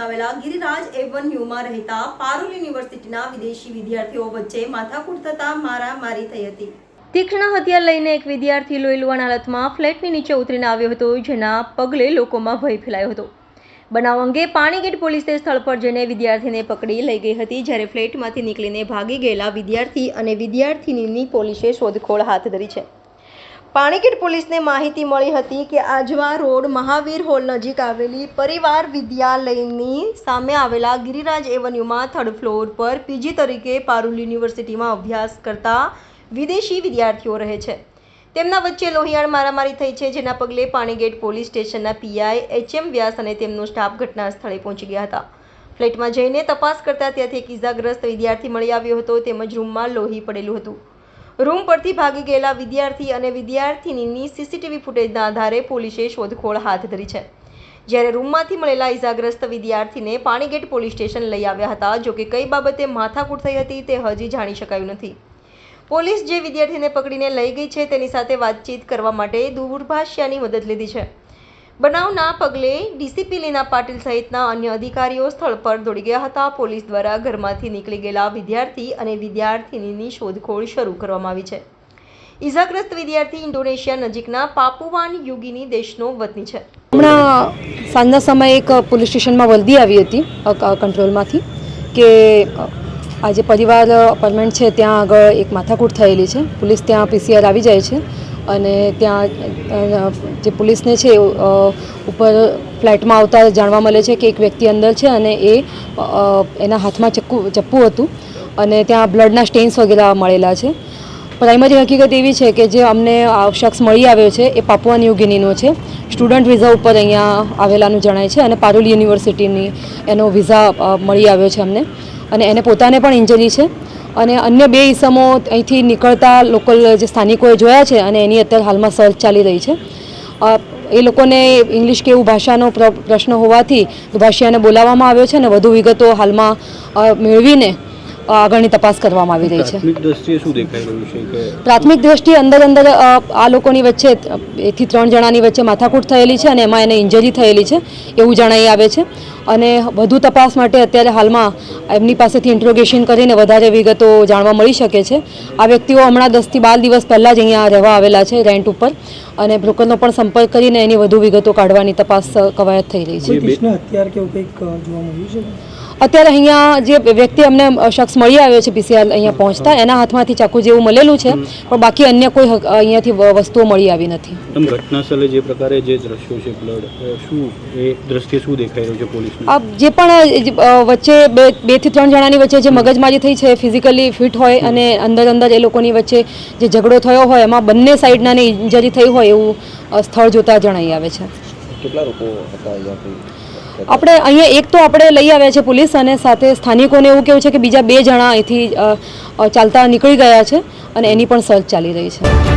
આવેલા ગિરિરાજ એવન્યુમાં રહેતા પારુલ યુનિવર્સિટીના વિદેશી વિદ્યાર્થીઓ વચ્ચે માથાકૂટ થતા મારામારી થઈ હતી. તીક્ષ્ણ હથિયાર લઈને એક વિદ્યાર્થી લોહીલુવાણ હાલતમાં ફ્લેટની નીચે ઉતરીને આવ્યો હતો, જેના પગલે લોકોમાં ભય ફેલાયો હતો. બનાવ અંગે પાણીગેટ પોલીસે સ્થળ પર જઈને વિદ્યાર્થીને પકડી લઈ ગઈ હતી, જ્યારે ફ્લેટમાંથી નીકળીને ભાગી ગયેલા વિદ્યાર્થી અને વિદ્યાર્થીનીની પોલીસે શોધખોળ હાથ ધરી છે. પાણીગેટ પોલીસને માહિતી મળી હતી કે આજવા રોડ મહાવીર હોલ નજીક આવેલી પરિવાર વિદ્યાલયની સામે આવેલા ગિરિરાજ એવન્યુમાં થર્ડ ફ્લોર પર પીજી તરીકે પારુલ યુનિવર્સિટીમાં અભ્યાસ કરતા વિદેશી વિદ્યાર્થીઓ રહે છે. તેમના વચ્ચે લોહિયાળ મારામારી થઈ છે, જેના પગલે પાણીગેટ પોલીસ સ્ટેશનના પીઆઈ એચ એમ વ્યાસ અને તેમનો સ્ટાફ ઘટના સ્થળે પહોંચી ગયા હતા. ફ્લેટમાં જઈને તપાસ કરતા ત્યાંથી એક ઇજાગ્રસ્ત વિદ્યાર્થી મળી આવ્યો હતો, તેમજ રૂમમાં લોહી પડેલું હતું. રૂમ પરથી ભાગી ગયેલા વિદ્યાર્થી અને વિદ્યાર્થીનીની સીસીટીવી ફૂટેજના આધારે પોલીસે શોધખોળ હાથ ધરી છે. જ્યારે રૂમમાંથી મળેલા ઇજાગ્રસ્ત વિદ્યાર્થીને પાણીગેટ પોલીસ સ્ટેશન લઈ આવ્યા હતા, જો કે કઈ બાબતે માથાકૂટ થઈ હતી તે હજી જાણી શકાયું નથી. પોલીસ જે વિદ્યાર્થીને પકડીને લઈ ગઈ છે, તેની સાથે વાતચીત કરવા માટે દૂરભાષિયાની મદદ લીધી છે. બનાવના પગલે ડીસીપી લીના પાટીલ સહિતના અન્ય અધિકારીઓ સ્થળ પર દોડી ગયા હતા. પોલીસ દ્વારા ઘરમાંથી નીકળી ગયેલા વિદ્યાર્થી અને વિદ્યાર્થિનીની શોધખોળ શરૂ કરવામાં આવી છે. ઇજાગ્રસ્ત વિદ્યાર્થી ઇન્ડોનેશિયા નજીકના પાપુવાન યુગીની દેશનો વતની છે. હમણાં સાંજના સમયે એક પોલીસ સ્ટેશનમાં વલદી આવી હતી કંટ્રોલમાંથી, કે આજે પરિવાર અપાર્ટમેન્ટ છે, ત્યાં આગળ એક માથાકૂટ થયેલી છે. પોલીસ ત્યાં પીસીઆર આવી જાય છે. અને ત્યાં જે પોલીસને છે ઉપર ફ્લેટમાં આવતા જાણવા મળે છે કે એક વ્યક્તિ અંદર છે અને એ એના હાથમાં ચક્કુ, ચપ્પુ હતું અને ત્યાં બ્લડના સ્ટેન્સ વગેરે મળેલા છે. પ્રાઇમરી હકીકત એવી છે કે જે અમને આ શખ્સ મળી આવ્યો છે એ પાપુઆ ન્યુગિનીનો છે. સ્ટુડન્ટ વિઝા ઉપર અહીંયા આવેલાનું જણાય છે અને પારુલ યુનિવર્સિટીની એનો વિઝા મળી આવ્યો છે અમને અને એને પોતાને પણ ઇન્જરી છે. અને અન્ય બે ઈસમો અહીંથી નીકળતા લોકલ જે સ્થાનિકોએ જોયા છે અને એની અત્યારે હાલમાં સર્ચ ચાલી રહી છે. એ લોકોને ઇંગ્લિશ કે એવું ભાષાનો પ્ર- પ્રશ્ન હોવાથી દુભાષિયાને બોલાવવામાં આવ્યો છે અને વધુ વિગતો હાલમાં મેળવીને આગળની તપાસ કરવામાં આવી રહી છે. પ્રાથમિક દ્રષ્ટિએ શું દેખાઈ રહ્યું છે કે પ્રાથમિક દ્રષ્ટિએ અંદર અંદર આ લોકોની વચ્ચે એથી એકથી ત્રણ જણાની વચ્ચે માથાકૂટ થયેલી છે અને એમાં એને ઇન્જરી થયેલી છે એવું જણાઈ આવે છે. અને વધુ તપાસ માટે અત્યારે હાલમાં એમની પાસેથી ઇન્ટ્રોગેશન કરીને વધારે વિગતો જાણવા મળી શકે છે. આ વ્યક્તિઓ હમણાં દસથી બાર દિવસ પહેલાં જ અહીંયા રહેવા આવેલા છે રેન્ટ ઉપર. અને બ્રોકરનો પણ સંપર્ક કરીને એની વધુ વિગતો કાઢવાની તપાસ કવાયત થઈ રહી છે. અત્યારે બે- તીક્ષ્ણ હથિયાર કે એવું કંઈક જોવા મળ્યું છે? અત્યારે અહીંયા જે વ્યક્તિ અમને શખ્સ મળી આવ્યો છે પીસીઆર અહીંયા પહોંચતા એના હાથમાંથી ચાકુ જેવું મળેલું છે પણ બાકી અન્ય કોઈ હક- અહીંયાથી વસ્તુઓ મળી આવી નથી. આમ ઘટના જે પ્રકારે જે દ્રશ્યો છે બ્લડ શું એ દ્રષ્ટિએ શું દેખાઈ રહ્યું છે પોલીસને? આ જે પણ વચ્ચે બે બેથી ત્રણ જણાની વચ્ચે જે મગજમારી થઈ છે ફિઝિકલી ફિટ હોય અને અંદર અંદર એ લોકોની વચ્ચે જે ઝઘડો થયો હોય એમાં બંને સાઈડના ને ઇન્જરી થઈ હોય એવું સ્થળ જોતા જણાઈ આવે છે. કેટલા લોકો હતા આપણે અહીંયા એક તો આપણે લઈ આવ્યા છે પોલીસ અને સાથે સ્થાનિકોને એવું કેવું છે કે બીજા બે જણા અહીંથી ચાલતા નીકળી ગયા છે અને એની પણ સર્ચ ચાલી રહી છે.